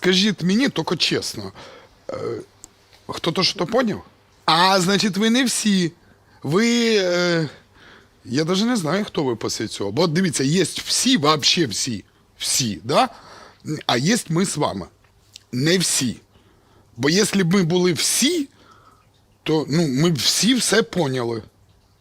скажіть мені, тільки чесно, е, хто-то що поняв? А, значить, ви не всі. Ви. Е, я навіть не знаю, хто ви після цього. Бо дивіться, є всі, взагалі всі. Всі, да? А є ми з вами. Не всі. Бо якщо б ми були всі, то ну, ми всі все поняли.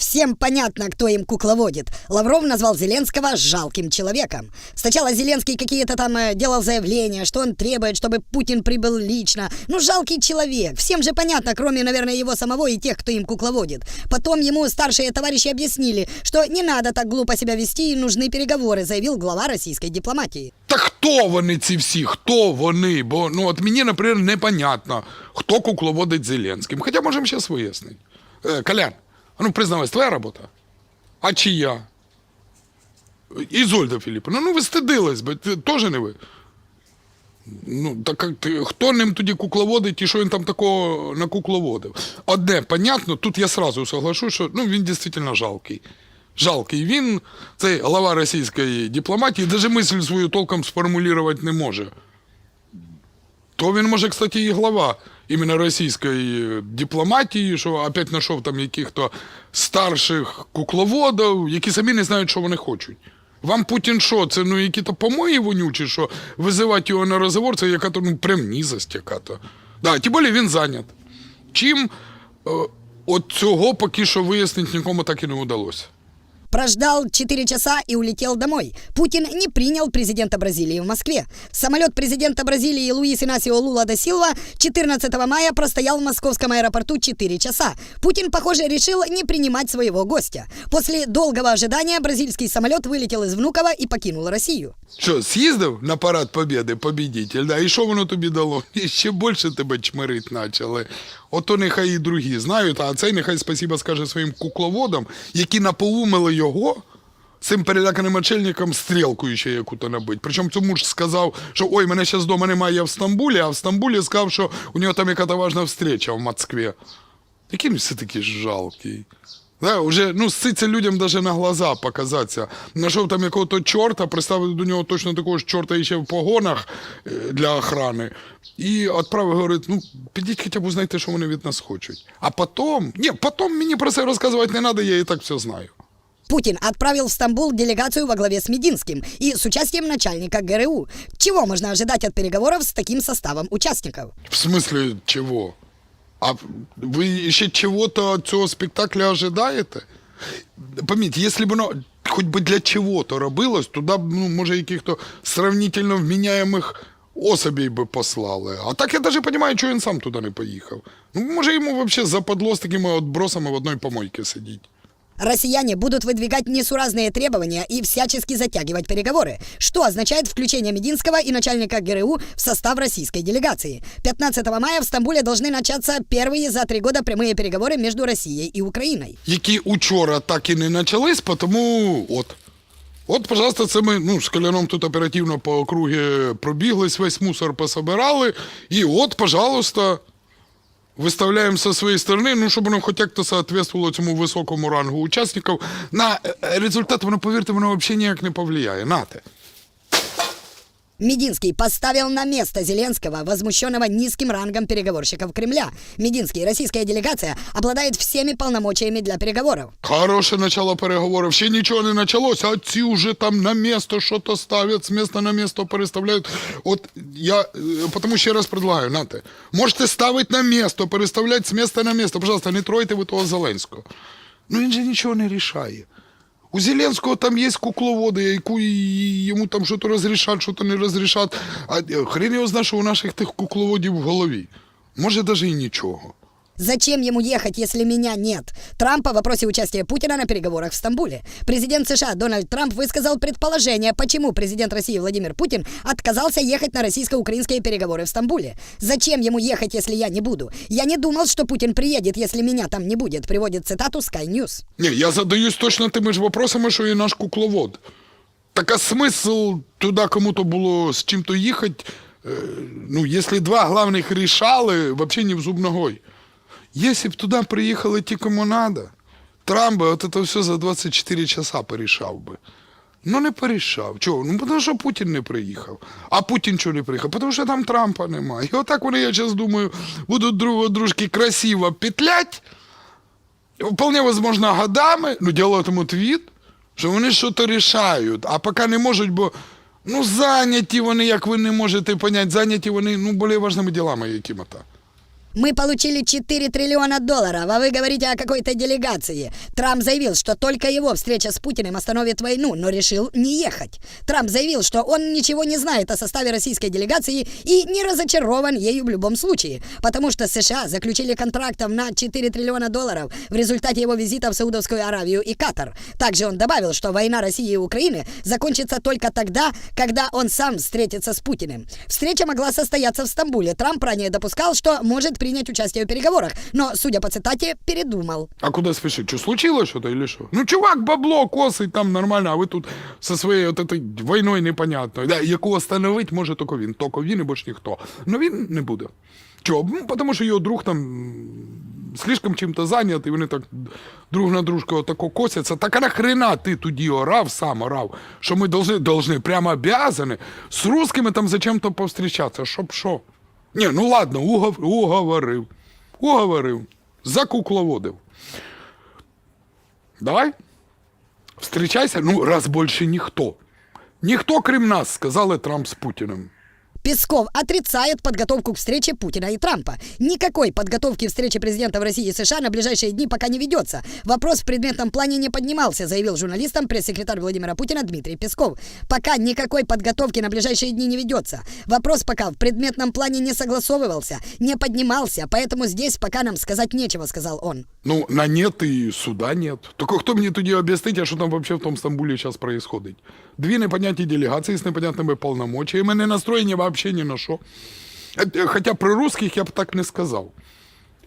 Всем понятно, кто им кукловодит. Лавров назвал Зеленского жалким человеком. Сначала Зеленский какие-то там э, делал заявления, что он требует, чтобы Путин прибыл лично. Ну, жалкий человек. Всем же понятно, кроме, наверное, его самого и тех, кто им кукловодит. Потом ему старшие товарищи объяснили, что не надо так глупо себя вести и нужны переговоры, заявил глава российской дипломатии. Та хто вони ці всі? Хто вони? Бо ну от мені, наприклад, непонятно, хто кукловодить Зеленським. Хоча можемо зараз вияснити. Е, Колян, а ну признавайся, твоя робота? А чия? Ізольда Філіпповна, ну ви стидились би, теж не ви. Ну, так як хто ним тоді кукловодить і що він там такого накукловодив? Одне, понятно, тут я сразу соглашу, що ну, він дійсно жалкий. Жалкий він, цей глава російської дипломатії, навіть мисль свою толком сформулювати не може. То він може, кстати, і глава іменно російської дипломатії, що опять знайшов там яких-то старших кукловодів, які самі не знають, що вони хочуть. Вам Путін що, це ну які-то помої вонючі, що визивати його на розговор, це яка-то ну прям нізость яка-то. Да, тим більше він зайнят. Чим е, от цього поки що вияснити нікому так і не вдалося. Прождал 4 часа и улетел домой. Путин не принял президента Бразилии в Москве. Самолет президента Бразилии Луис Инасио Лула да Силва 14 мая простоял в московском аэропорту 4 часа. Путин, похоже, решил не принимать своего гостя. После долгого ожидания бразильский самолет вылетел из Внуково и покинул Россию. Що, з'їздив на парад Побєди, побідитель, да? і що воно тобі дало? І ще більше тебе чмирить почали. Ото нехай і другі знають, а цей нехай спасіба скаже своїм кукловодам, які наполумили його цим переляканим очельником стрілкою ще яку-то набить. Причому цьому ж сказав, що ой, мене зараз вдома немає, я в Стамбулі, а в Стамбулі сказав, що у нього там яка-то важна встреча в Москві. Який він все-таки жалкий. Да, уже, ну, ситься людям даже на глаза показатися. Нашов там якого-то чорта, приставив до нього точно такого ж чорта і в погонах е, для охрани. І відправив, говорить, ну, підіть хоча б узнайте, що вони від нас хочуть. А потім, ні, потім мені про це розказувати не треба, я і так все знаю. Путин отправил в Стамбул делегацию во главе с Мединским и с участием начальника ГРУ. Чего можно ожидать от переговоров с таким составом участников? В смислі, чого? А ви ще чего-то від цього спектакля ожидаєте? Помітьте, якщо б воно хоч би для чего-то робилось, туда б, ну, може, каких-то сравнительно вменяемых особей би послали. А так я навіть розумію, чого він сам туди не поїхав. Ну, може, йому взагалі западло з такими отбросами в одній помойці сидіти Россияне будут выдвигать несуразные требования и всячески затягивать переговоры, что означает включение Мединского и начальника ГРУ в состав российской делегации. 15 мая в Стамбуле должны начаться первые за три года прямые переговоры между Россией и Украиной. які учора так і не почались, тому от. От, пожалуйста, це ми ну, з коляном тут оперативно по округі пробіглись, весь мусор пособирали. І от, пожалуйста, виставляємо со своєї сторони, ну, щоб воно хоч як-то соответствувало цьому високому рангу учасників. На е, результат, воно, повірте, воно взагалі ніяк не повлияє. Нате. Мединский поставил на место Зеленского, возмущенного низким рангом переговорщиков Кремля. Мединский, российская делегация, обладает всеми полномочиями для переговоров. Хороше начало переговорів, ще нічого не почалося, а ці вже там на місто що-то ставлять, з міста на місто переставляють. От я е, тому ще раз предлагаю, нате, можете ставити на місто, переставляти з міста на місто. Пожалуйста, не тройте ви того Зеленського. Ну він же нічого не рішає. У Зеленського там є кукловоди, яку йому там щось розрішать, щось не розрішать. А е, хрен його знає, що у наших тих кукловодів в голові. Може, навіть і нічого. Зачем ему ехать, если меня нет? Трамп о вопросе участия Путина на переговорах в Стамбуле. Президент США Дональд Трамп высказал предположение, почему президент России Владимир Путин отказался ехать на российско-украинские переговоры в Стамбуле. Зачем ему ехать, если я не буду? Я не думал, что Путин приедет, если меня там не будет, приводит цитату Sky News. Ні, я задаюсь точно тими ж вопросами, що і наш кукловод. Так а смисл туди кому-то було з чим-то їхати, е, ну, якщо два главних рішали, взагалі не в зуб ногой. Якщо б туди приїхали ті, кому надо, Трамп би от це все за 24 часа порішав би. Ну не порішав. Чого? Ну тому що Путін не приїхав. А Путін чого не приїхав? Тому що там Трампа немає. І отак вони, я зараз думаю, будуть друг дружки красиво петлять. Вполне возможно, годами, ну, делатимуть вид, що вони щось рішають, а поки не можуть, бо ну, зайняті вони, як ви не можете поняти, зайняті вони ну, більш важливими ділами якими-то. Мы получили 4 триллиона долларов, а вы говорите о какой-то делегации. Трамп заявил, что только его встреча с Путиным остановит войну, но решил не ехать. Трамп заявил, что он ничего не знает о составе российской делегации и не разочарован ею в любом случае, потому что США заключили контрактов на 4 триллиона долларов в результате его визита в Саудовскую Аравию и Катар. Также он добавил, что война России и Украины закончится только тогда, когда он сам встретится с Путиным. Встреча могла состояться в Стамбуле. Трамп ранее допускал, что может принять участие в переговорах, но, судя по цитате, передумал. А куди спішить? Що случилось що-то или що? Ну, чувак, бабло косить там нормально, а ви тут со своєю от этой війною непонятною, да, яку остановить може тільки він. Тільки він і більш ніхто. Ну він не буде. Чого? Ну, тому що його друг там м, слишком чим-то зайнятий, вони так друг на дружку отако косяться. Так а нахрена ти тоді орав, сам орав, що ми должны, должны прямо обязаны з русскими там зачем-то повстрічатися, щоб що? Ні, ну ладно, угов, уговорив. Уговорив. Закукловодив. Давай. Встрічайся, ну, раз більше ніхто. Ніхто, крім нас, сказали Трамп з Путіним. Песков отрицает подготовку к встрече Путина и Трампа. Никакой подготовки встречи президентов России и США на ближайшие дни пока не ведется. Вопрос в предметном плане не поднимался, заявил журналистам пресс-секретарь Владимира Путина Дмитрий Песков. Пока никакой подготовки на ближайшие дни не ведется. Вопрос пока в предметном плане не согласовывался, не поднимался, поэтому здесь пока нам сказать нечего, сказал он. Ну, на нет и суда нет. Только хто мені тоді об'яснить, а що там вообще в тому Стамбулі зараз происходить? Дві непонятні делегації з непонятними полномочиями, не настроєні вообще ні на що. Е, Хоча про русських я б так не сказав.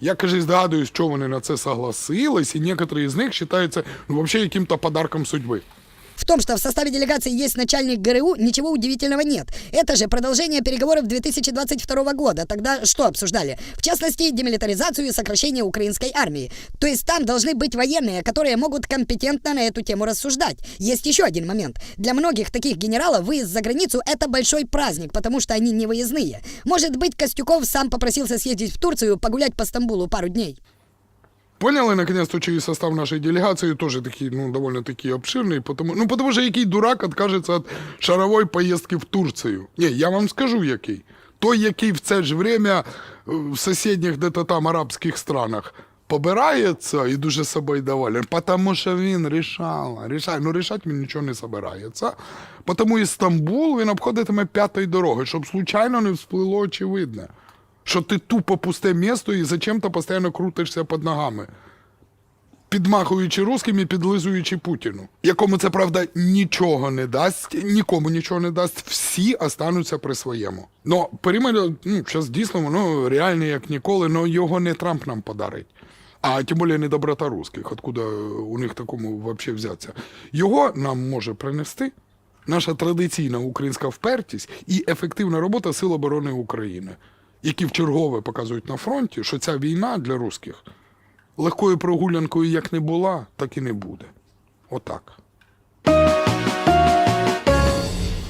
Я, каже, здогадуюсь, що вони на це согласились, і некоторі з них вважаються ну, взагалі яким-то подарком судьби. В том, что в составе делегации есть начальник ГРУ, ничего удивительного нет. Это же продолжение переговоров 2022 года. Тогда что обсуждали? В частности, демилитаризацию и сокращение украинской армии. То есть там должны быть военные, которые могут компетентно на эту тему рассуждать. Есть еще один момент. Для многих таких генералов выезд за границу – это большой праздник, потому что они не выездные. Может быть, Костюков сам попросился съездить в Турцию, погулять по Стамбулу пару дней. Поняли, наконец-то, чей состав нашей делегации тоже такие, ну, довольно-таки обширный, потому, ну, потому что який дурак откажется от шаровой поездки в Турцию. Не, я вам скажу, який. Той, який в це ж время е, в сусідніх де-то там арабських странах побирається і дуже собою доволен, потому що він рішала, рішає. Ну, рішати він нічого не собирається. Тому і Стамбул він обходитиме п'ятою дорогою, щоб случайно не всплило очевидне що ти тупо пусте місто і зачем-то постійно крутишся під ногами, підмахуючи русским і підлизуючи Путіну, якому це правда нічого не дасть, нікому нічого не дасть, всі остануться при своєму. Ну, перемир'я, ну, зараз дійсно воно реальне як ніколи, але його не Трамп нам подарить. А тим більше не доброта русських, откуда у них такому взагалі взятися. Його нам може принести наша традиційна українська впертість і ефективна робота Сил оборони України, які вчергове показують на фронті, що ця війна для русських легкою прогулянкою як не була, так і не буде. Отак.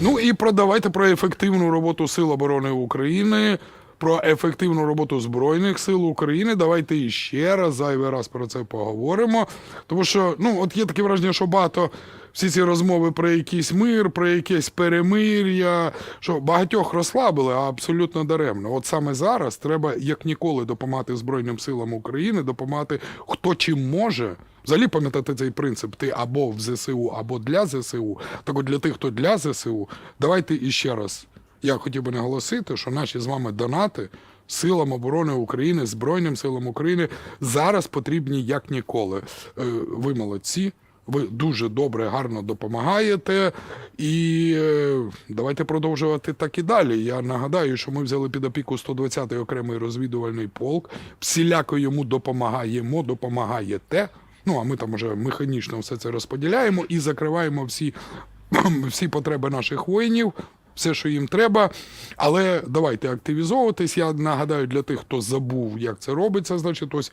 Ну і про давайте про ефективну роботу Сил оборони України, про ефективну роботу Збройних сил України. Давайте іще раз, зайвий раз про це поговоримо. Тому що, ну, от є таке враження, що багато всі ці розмови про якийсь мир, про якесь перемир'я, що багатьох розслабили, а абсолютно даремно. От саме зараз треба як ніколи допомагати Збройним силам України, допомагати хто чим може. Взагалі пам'ятати цей принцип: ти або в ЗСУ, або для ЗСУ. Так от для тих, хто для ЗСУ, давайте іще раз. Я хотів би наголосити, що наші з вами донати силам оборони України, Збройним силам України зараз потрібні як ніколи. Е, Ви молодці. Ви дуже добре, гарно допомагаєте, і е, давайте продовжувати так і далі. Я нагадаю, що ми взяли під опіку 120-й окремий розвідувальний полк, всіляко йому допомагаємо, допомагаєте. Ну а ми там вже механічно все це розподіляємо і закриваємо всі, всі потреби наших воїнів. Все, що їм треба, але давайте активізовуватись. Я нагадаю для тих, хто забув, як це робиться. Значить, ось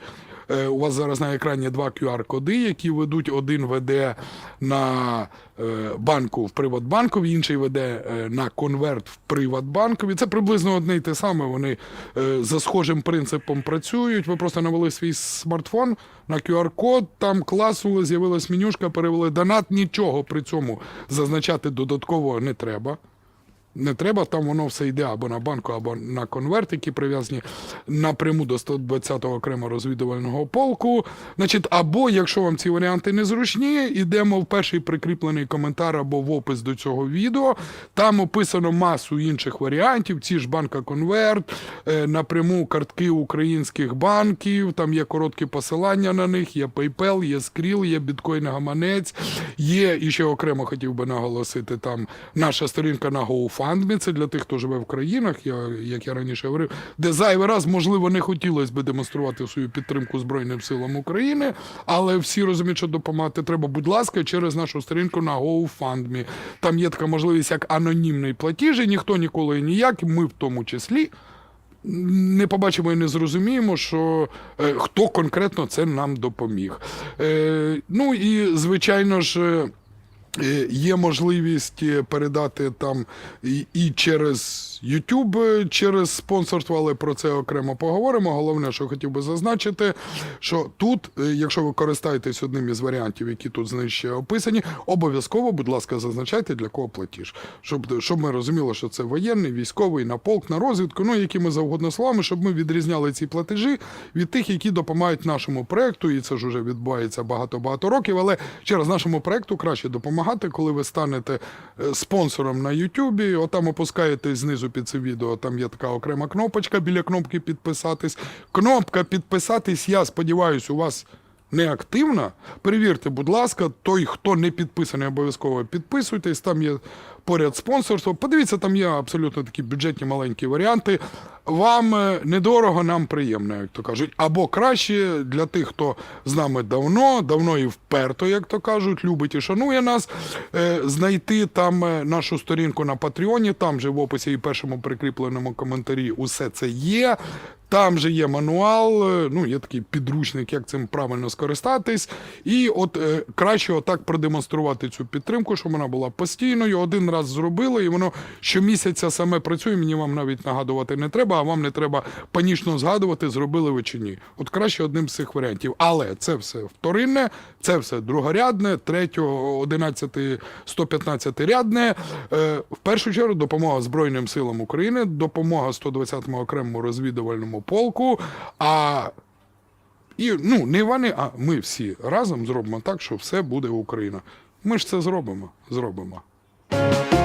у вас зараз на екрані два QR-коди, які ведуть. Один веде на е, банку в Приватбанкові, інший веде е, на конверт в Приватбанкові. Це приблизно одне й те саме. Вони е, за схожим принципом працюють. Ви просто навели свій смартфон на QR-код, там класнули, з'явилась менюшка, перевели донат. Нічого при цьому зазначати додатково не треба. Не треба, там воно все йде або на банку, або на конверт, які прив'язані напряму до 120-го окремо розвідувального полку. Значить, або якщо вам ці варіанти незручні, йдемо в перший прикріплений коментар або в опис до цього відео. Там описано масу інших варіантів. Ці ж банка конверт, е, напряму картки українських банків, там є короткі посилання на них, є PayPal, є Skrill, є біткоін гаманець, є і ще окремо хотів би наголосити там наша сторінка на GoFundMe, це для тих, хто живе в країнах, я, як я раніше говорив, де зайвий раз, можливо, не хотілося би демонструвати свою підтримку Збройним силам України, але всі розуміють, що допомагати треба, будь ласка, через нашу сторінку на GoFundMe. Там є така можливість як анонімний платіж, і ніхто ніколи і ніяк, ми в тому числі. Не побачимо і не зрозуміємо, що е, хто конкретно це нам допоміг. Е, ну і звичайно ж. Е, Є можливість е, передати там і, через YouTube, е, через спонсорство, але про це окремо поговоримо. Головне, що хотів би зазначити, що тут, якщо ви користаєтесь одним із варіантів, які тут знижче описані, обов'язково, будь ласка, зазначайте для кого платіж, щоб, щоб ми розуміли, що це воєнний, військовий, на полк, на розвідку, ну якими завгодно словами, щоб ми відрізняли ці платежі від тих, які допомагають нашому проекту, і це ж вже відбувається багато-багато років. Але ще раз нашому проекту краще допомагати, коли ви станете е, спонсором на Ютубі. Отам опускаєте знизу під це відео. Там є така окрема кнопочка біля кнопки підписатись. Кнопка підписатись. Я сподіваюся, у вас не активна. Перевірте, будь ласка, той, хто не підписаний, обов'язково підписуйтесь. Там є поряд спонсорство. Подивіться, там є абсолютно такі бюджетні маленькі варіанти. Вам е, недорого, нам приємно, як то кажуть. Або краще для тих, хто з нами давно, давно і вперто, як то кажуть, любить і шанує нас. е, Знайти там е, нашу сторінку на Патреоні, там же в описі і першому прикріпленому коментарі усе це є. Там же є мануал, ну є такий підручник, як цим правильно скористатись. І от краще отак продемонструвати цю підтримку, щоб вона була постійною. Один раз зробили, і воно щомісяця саме працює. Мені вам навіть нагадувати не треба, а вам не треба панічно згадувати, зробили ви чи ні. От краще одним з цих варіантів. Але це все вторинне, це все другорядне, третього, 11, 115 рядне. Е, в першу чергу допомога Збройним силам України, допомога 120-му окремому розвідувальному полку. А і ну не вони, а ми всі разом зробимо так, що все буде Україна. Ми ж це зробимо. Зробимо. Thank you